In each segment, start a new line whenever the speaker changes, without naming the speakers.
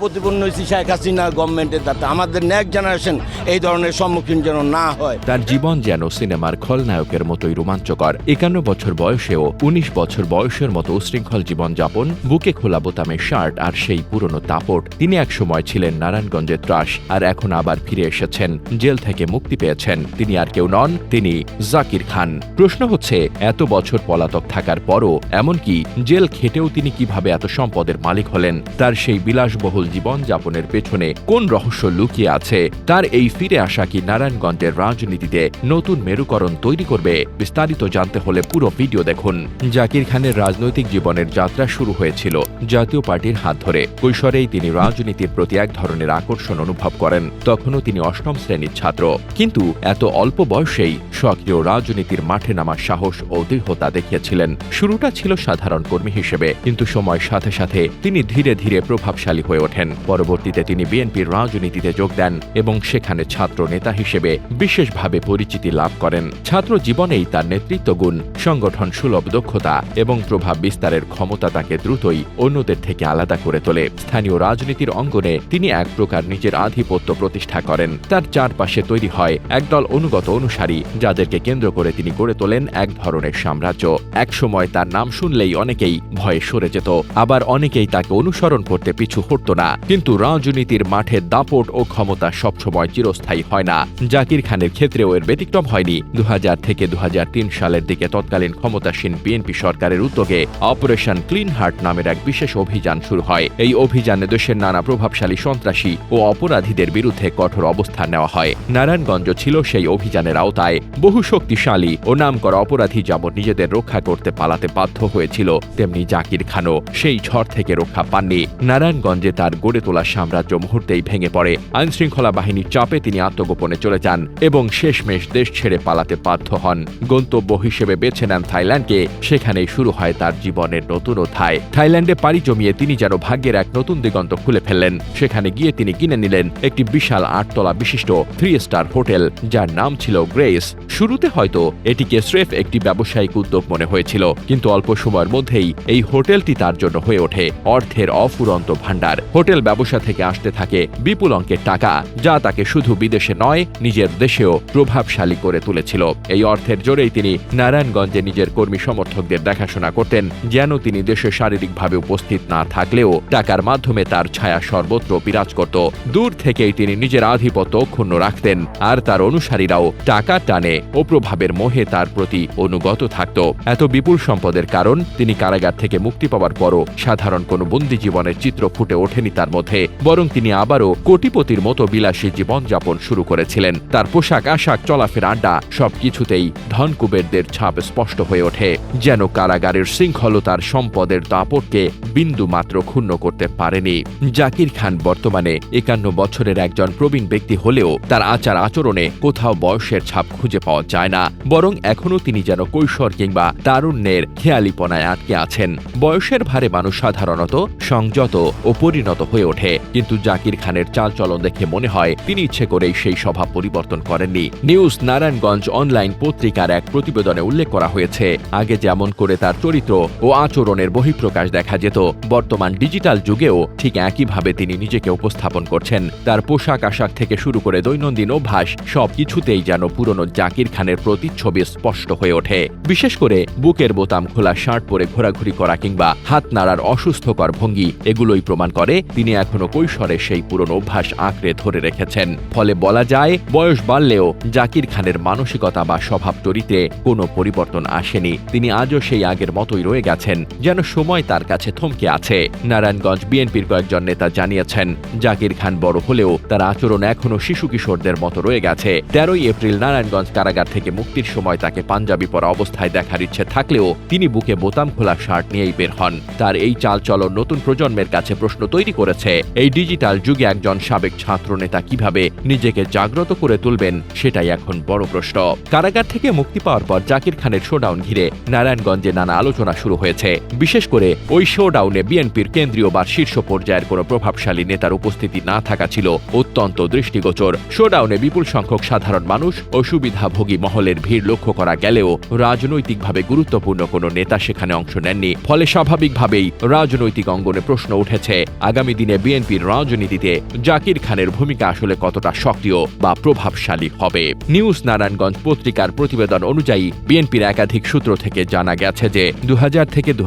প্রতিপন্ন হয়েছি শেখ হাসিনা গভর্নমেন্টের দ্বারা আমাদের নেক্সট জেনারেশন এই ধরনের সম্মুখীন যেন না হয়।
তার জীবন যেন সিনেমার খলনায়কের মতোই রোমাঞ্চকর। একান্ন বছর বয়সেও ১৯ বছর বয়সের মতো উশৃঙ্খল জীবনযাপন, বুকে খোলা বোতামে শার্ট আর সেই পুরনো তাপট তিনি এক সময় ছিলেন নারায়ণগঞ্জের ত্রাস আর এখন আবার ফিরে এসেছেন, জেল থেকে মুক্তি পেয়েছেন। তিনি আর কেউ নন, তিনি জাকির খান। প্রশ্ন হচ্ছে, এত বছর পলাতক থাকার পরও এমনকি জেল খেটেও তিনি কীভাবে এত সম্পদের মালিক হলেন? তার সেই বিলাসবহুল জীবনযাপনের পেছনে কোন রহস্য লুকিয়ে আছে? তার এই ফিরে আসা কি নারায়ণগঞ্জের রাজনীতিতে নতুন মেরুকরণ তৈরি করবে? বিস্তারিত জানতে হলে পুরো ভিডিও দেখুন। জাকির খানের রাজনৈতিক জীবনের যাত্রা শুরু হয়েছিল জাতীয় পার্টির হাত ধরে। কৈশোরেই তিনি রাজনীতির প্রতি এক ধরনের আকর্ষণ অনুভব করেন। তখনও তিনি অষ্টম শ্রেণির ছাত্র। কিন্তু এত অল্প বয়সেই সক্রিয় রাজনীতির মাঠে নামার সাহস ও দৃঢ়তা দেখিয়েছিলেন। শুরুটা ছিল সাধারণ কর্মী হিসেবে, কিন্তু সময়ের সাথে সাথে তিনি ধীরে ধীরে প্রভাবশালী হয়ে ওঠেন। পরবর্তীতে তিনি বিএনপির রাজনীতিতে যোগ দেন এবং সেখানে ছাত্র নেতা হিসেবে বিশেষভাবে পরিচিতি লাভ করেন। ছাত্র জীবনেই তার নেতৃত্ব গুণ, সংগঠন সুলভ দক্ষতা এবং প্রভাব বিস্তারের ক্ষমতা তাকে দ্রুতই অন্যদের থেকে আলাদা করে তোলে। স্থানীয় রাজনীতির অঙ্গনে তিনি এক প্রকার নিজের আধিপত্য প্রতিষ্ঠা করেন। তার চারপাশে তৈরি হয় একদল অনুগত অনুসারী, যাদেরকে কেন্দ্র করে তিনি গড়ে তোলেন এক ধরনের সাম্রাজ্য। একসময় তার নাম শুনলেই অনেকেই ভয়ে সরে যেত। আবার অনেকেই তাকে অনুসরণ করতে পিছু হটত না। কিন্তু রাজনীতির মাঠে দাপট ও ক্ষমতা সবসময় চিরস্থায়ী হয় না। জাকির খানের ক্ষেত্রেও এর ব্যতিক্রম হয়নি। দু হাজার থেকে দু হাজার তিন সালের দিকে তৎকালীন ক্ষমতাসীন বিএনপি সরকারের উদ্যোগে অপারেশন ক্লিন হার্ট নামের এক বিশেষ অভিযান শুরু হয়। এই অভিযানে দেশের নানা প্রভাবশালী সন্ত্রাসী ও অপরাধীদের বিরুদ্ধে কঠোর অবস্থান নেওয়া হয়। নারায়ণগঞ্জ ছিল সেই অভিযানের আওতায়। বহু শক্তিশালী ও নামকরা অপরাধী যেমন নিজেদের রক্ষা করতে পালাতে বাধ্য হয়েছিল। তেমনি জাকির খানও সেই ঝড় থেকে রক্ষা পাননি। নারায়ণগঞ্জে তার গড়ে তোলা সাম্রাজ্য মুহূর্তেই ভেঙে পড়ে। আইনশৃঙ্খলা বাহিনীর চাপে তিনি আত্মগোপনে চলে যান এবং শেষমেশ দেশ ছেড়ে পালাতে বাধ্য হন। গন্তব্য হিসেবে বেছে নেন থাইল্যান্ডকে। সেখানেই শুরু হয় তার জীবনের নতুন অধ্যায়। থাইল্যান্ডে পাড়ি জমিয়ে তিনি যেন ভাগ্যের এক নতুন দিগন্ত খুলে ফেললেন। সেখানে গিয়ে তিনি কিনে নিলেন একটি বিশাল আটতলা বিশিষ্ট থ্রি স্টার হোটেল, যার নাম ছিল গ্রেস। শুরুতে হয়তো এটিকে স্রেফ একটি ব্যবসায়িক উদ্যোগ মনে হয়েছিল, কিন্তু অল্প সময়ের মধ্যেই এই হোটেলটি তার জন্য হয়ে ওঠে। অর্থের অফুরন্ত ভাণ্ডার। হোটেল ব্যবসা থেকে আসতে থাকে বিপুল অঙ্কের টাকা, যা তাকে শুধু বিদেশে নয়, নিজের দেশেও প্রভাবশালী করে তুলেছিল। এই অর্থের জোরেই তিনি নারায়ণগঞ্জে নিজের কর্মী সমর্থকদের দেখাশোনা করতেন, যেন তিনি দেশে শারীরিকভাবে উপস্থিত না থাকলেও টাকার মাধ্যমে তার ছায়া সর্বত্র বিরাজ করত। দূর থেকেই তিনি নিজের আধিপত্য অক্ষুণ্ণ রাখতেন, আর তার অনুসারীরাও টাকা টানে ও প্রভাবের মোহে তার প্রতি অনুগত থাকত। এত বিপুল সম্পদের কারণ তিনি কারাগার থেকে মুক্তি পাওয়ার পরও সাধারণ কোনো বন্দি জীবনের চিত্র ফুটে ওঠেনি তার মধ্যে, বরং তিনি আবারও কোটিপতির মতো বিলাসী জীবনযাপন শুরু করেছিলেন। তার পোশাক আশাক চলাফেরা আড্ডা সবকিছুতেই ধনকুবেরদের ছাপ স্পষ্ট হয়ে ওঠে, যেন কারাগারের শৃঙ্খলতার সম্পদের দাপটকে বিন্দু মাত্র ক্ষুণ্ণ করতে পারেনি। জাকির খান বর্তমানে একান্ন বছরের একজন প্রবীণ ব্যক্তি হলেও তার আচার আচরণে কোথাও বয়সের ছাপ খুঁজে পাওয়া যায় না, বরং এখনও তিনি যেন কৈশোর কিংবা তারুণ্যের খেয়ালিপনায় আটকে আছেন। বয়সের ভারে মানুষ সাধারণত সংযত ও পরিণত হয়ে ওঠে। কিন্তু জাকির খানের চালচলন দেখে মনে হয়, তিনি ইচ্ছে করেই সেই স্বভাব পরিবর্তন করেননি। নিউজ নারায়ণগঞ্জ অনলাইন পত্রিকার এক প্রতিবেদনে উল্লেখ করা হয়েছে, আগে যেমন করে তার চরিত্র ও আচরণের বহিঃপ্রকাশ দেখা যেত, বর্তমান ডিজিটাল যুগেও ঠিক একইভাবে তিনি নিজেকে উপস্থাপন করছেন। তার পোশাক আশাক থেকে শুরু করে দৈনন্দিন অভ্যাস সবকিছুতেই যেন পুরনো জাকির খানের প্রতিচ্ছবি স্পষ্ট হয়ে ওঠে। বিশেষ করে বুকের বোতাম খোলা শার্ট পরে ঘোরাঘুরি করা কিংবা হাত নাড়ার অসুস্থকর ভঙ্গি, এগুলোই প্রমাণ করে তিনি এখনও কৈশোরে সেই পুরনো অভ্যাস আঁকড়ে ধরে রেখেছেন। ফলে বলা যায়, বয়স বাড়লেও জাকির খানের মানসিকতা বা স্বভাব চরিত্রে কোনো পরিবর্তন আসেনি। তিনি আজও সেই আগের মতোই রয়ে গেছেন, যেন সময় তার কাছে থমকে আছে। নারায়ণগঞ্জ বিএনপির কয়েকজন নেতা জানিয়েছেন, জাকির খান বড় হলেও তার আচরণ এখনও শিশু কিশোরদের মতো রয়ে গেছে। তেরোই এপ্রিল নারায়ণগঞ্জ কারাগার থেকে মুক্তির সময় তাকে পাঞ্জাবি পরা অবস্থায় দেখার ইচ্ছে থাকলেও তিনি বুকে বোতাম খোলা শার্ট নিয়েই বের হন। তার এই চালচলন নতুন প্রজন্মের কাছে প্রশ্ন তৈরি করেছে। এই ডিজিটাল যুগে একজন সাবেক ছাত্র নেতা কীভাবে নিজেকে জাগ্রত করে তুলবেন, সেটাই এখন বড় প্রশ্ন। কারাগার থেকে মুক্তি পাওয়ার পর জাকির খানের শোডাউন ঘিরে নারায়ণগঞ্জে নানা আলোচনা শুরু হয়েছে। বিশেষ করে ওই শোডাউনে বিএনপির কেন্দ্রীয় বা শীর্ষ পর্যায়ের কোনো প্রভাবশালী নেতার উপস্থিতি না থাকা ছিল অত্যন্ত দৃষ্টিগোচর। শোডাউনে বিপুল সংখ্যক সাধারণ মানুষ ও সুবিধাভোগী মহলের ভিড় লক্ষ্য করা গেলেও রাজনৈতিকভাবে গুরুত্বপূর্ণ কোনো নেতা সেখানে অংশ নেননি। ফলে স্বাভাবিকভাবেই রাজনৈতিক অঙ্গনে প্রশ্ন উঠেছে, আগামী আগামী দিনে বিএনপির রাজনীতিতে জাকির খানের ভূমিকা আসলে কতটা সক্রিয় বা প্রভাবশালী হবে? নিউজ নারায়ণগঞ্জ পত্রিকার প্রতিবেদন অনুযায়ী, বিএনপির একাধিক সূত্র থেকে জানা গেছে যে দু থেকে দু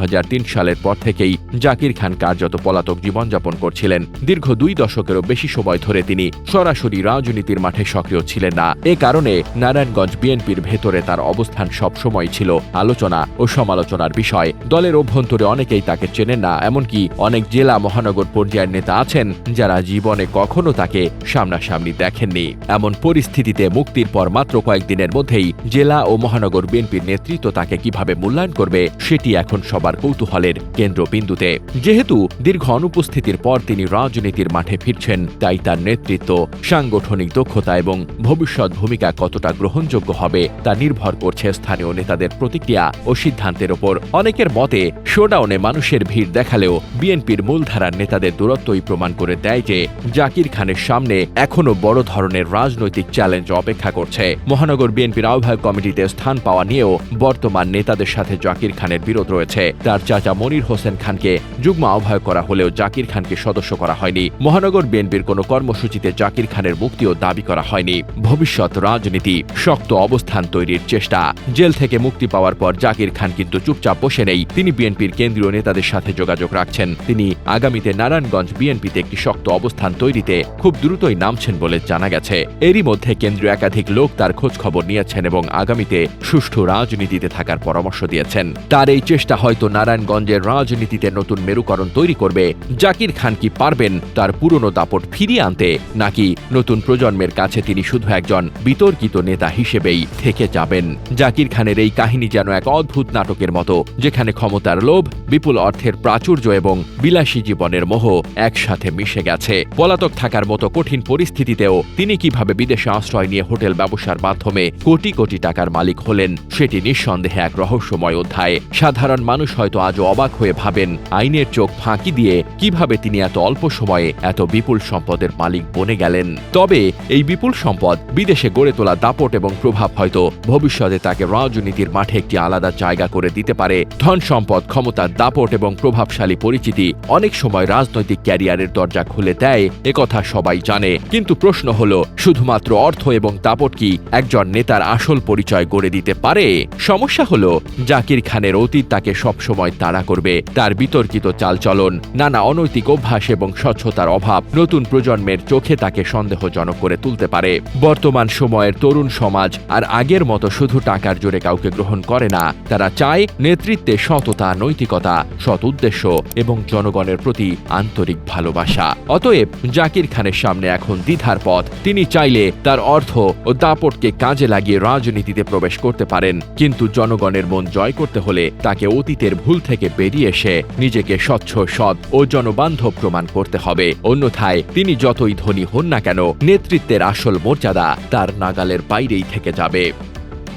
সালের পর থেকেই জাকির খান কার্যত পলাতক জীবনযাপন করছিলেন। দীর্ঘ দুই দশকেরও বেশি সময় ধরে তিনি সরাসরি রাজনীতির মাঠে সক্রিয় ছিলেন না। এ কারণে নারায়ণগঞ্জ বিএনপির ভেতরে তার অবস্থান সবসময় ছিল আলোচনা ও সমালোচনার বিষয়। দলের অভ্যন্তরে অনেকেই তাকে চেনেন না, এমনকি অনেক জেলা মহানগর পর্যায়ের নেতা আছেন, যারা জীবনে কখনো তাকে সামনাসামনি দেখেননি। এমন পরিস্থিতিতে মুক্তির পর মাত্র কয়েকদিনের মধ্যেই জেলা ও মহানগর বিএনপির নেতৃত্ব তাকে কীভাবে মূল্যায়ন করবে, সেটি এখন সবার কৌতূহলের কেন্দ্রবিন্দুতে। যেহেতু দীর্ঘ অনুপস্থিতির পর তিনি রাজনীতির মাঠে ফিরছেন, তাই তার নেতৃত্ব, সাংগঠনিক দক্ষতা এবং ভবিষ্যৎ ভূমিকা কতটা গ্রহণযোগ্য হবে, তা নির্ভর করছে স্থানীয় নেতাদের প্রতিক্রিয়া ও সিদ্ধান্তের ওপর। অনেকের মতে, শোডাউনে মানুষের ভিড় দেখালেও বিএনপির মূলধারার নেতাদের দূরত্বই প্রমাণ করে দেয় যে জাকির খানের সামনে এখনও বড় ধরনের রাজনৈতিক চ্যালেঞ্জ অপেক্ষা করছে। মহানগর বিএনপির আহ্বায়ক কমিটিতে স্থান পাওয়া নিয়েও বর্তমান নেতাদের সাথে জাকির খানের বিরোধ রয়েছে। তার চাচা মনির হোসেন খানকে যুগ্ম আহ্বায়ক করা হলেও জাকির খানকে সদস্য করা হয়নি। মহানগর বিএনপির কোনো কর্মসূচিতে জাকির খানের মুক্তিও দাবি করা হয়নি। ভবিষ্যৎ রাজনীতি, শক্ত অবস্থান তৈরির চেষ্টা। জেল থেকে মুক্তি পাওয়ার পর জাকির খান কিন্তু চুপচাপ বসে নেই। তিনি বিএনপির কেন্দ্রীয় নেতাদের সাথে যোগাযোগ রাখছেন। তিনি আগামীতে নারায়ণগঞ্জ বিএনপিতে একটি শক্ত অবস্থান তৈরিতে খুব দ্রুতই নামছেন বলে জানা গেছে। এরই মধ্যে কেন্দ্রীয় একাধিক লোক তার খোঁজ খবর নিয়েছেন এবং আগামীতে সুষ্ঠু রাজনীতিতে থাকার পরামর্শ দিয়েছেন। তার এই চেষ্টা হয়তো নারায়ণগঞ্জের রাজনীতিতে নতুন মেরুকরণ তৈরি করবে। জাকির খান কি পারবেন তার পুরনো দাপট ফিরিয়ে আনতে, নাকি নতুন প্রজন্মের কাছে তিনি শুধু একজন বিতর্কিত নেতা হিসেবেই থেকে যাবেন? জাকির খানের এই কাহিনী যেন এক অদ্ভুত নাটকের মতো, যেখানে ক্ষমতার লোভ, বিপুল অর্থের প্রাচুর্য এবং বিলাসী জীবনের মোহ একসাথে মিশে গেছে। পলাতক থাকার মতো কঠিন পরিস্থিতিতেও তিনি কীভাবে বিদেশে আশ্রয় নিয়ে হোটেল ব্যবসার মাধ্যমে কোটি কোটি টাকার মালিক হলেন, সেটি নিঃসন্দেহে এক রহস্যময় অধ্যায়। সাধারণ মানুষ হয়তো আজও অবাক হয়ে ভাবেন, আইনের চোখ ফাঁকি দিয়ে কীভাবে তিনি এত অল্প সময়ে এত বিপুল সম্পদের মালিক বনে গেলেন। তবে এই বিপুল সম্পদ বিদেশে গড়ে তোলা দাপট এবং প্রভাব হয়তো ভবিষ্যতে তাকে রাজনীতির মাঠে একটি আলাদা জায়গা করে দিতে পারে। ধন সম্পদ ক্ষমতার দাপট এবং প্রভাবশালী পরিচিতি অনেক সময় রাজনৈতিক ক্যারিয়ারের দরজা খুলে দেয় একথা সবাই জানে। কিন্তু প্রশ্ন হল, শুধুমাত্র অর্থ এবং দাপট কি একজন নেতার আসল পরিচয় গড়ে দিতে পারে? সমস্যা হল, জাকির খানের অতীত তাকে সবসময় তাড়া করবে। তার বিতর্কিত চালচলন, নানা অনৈতিক অভ্যাস এবং স্বচ্ছতার অভাব নতুন প্রজন্মের চোখে তাকে সন্দেহজনক করে তুলতে পারে। বর্তমান সময়ের তরুণ সমাজ আর আগের মতো শুধু টাকার জোরে কাউকে গ্রহণ করে না, তারা চায় নেতৃত্বে সততা, নৈতিকতা, সৎ উদ্দেশ্য এবং জনগণের প্রতি আন্তরিক ভালোবাসা। অতএব জাকির খানের সামনে এখন দ্বিধার পথ। তিনি চাইলে তার অর্থ ও দাপটকে কাজে লাগিয়ে রাজনীতিতে প্রবেশ করতে পারেন। কিন্তু জনগণের মন জয় করতে হলে তাকে অতীতের ভুল থেকে বেরিয়ে এসে নিজেকে স্বচ্ছ, সৎ ও জনবান্ধব প্রমাণ করতে হবে। অন্যথায় তিনি যতই ধনী হন না কেন, নেতৃত্বের আসল মর্যাদা তার নাগালের বাইরেই থেকে যাবে।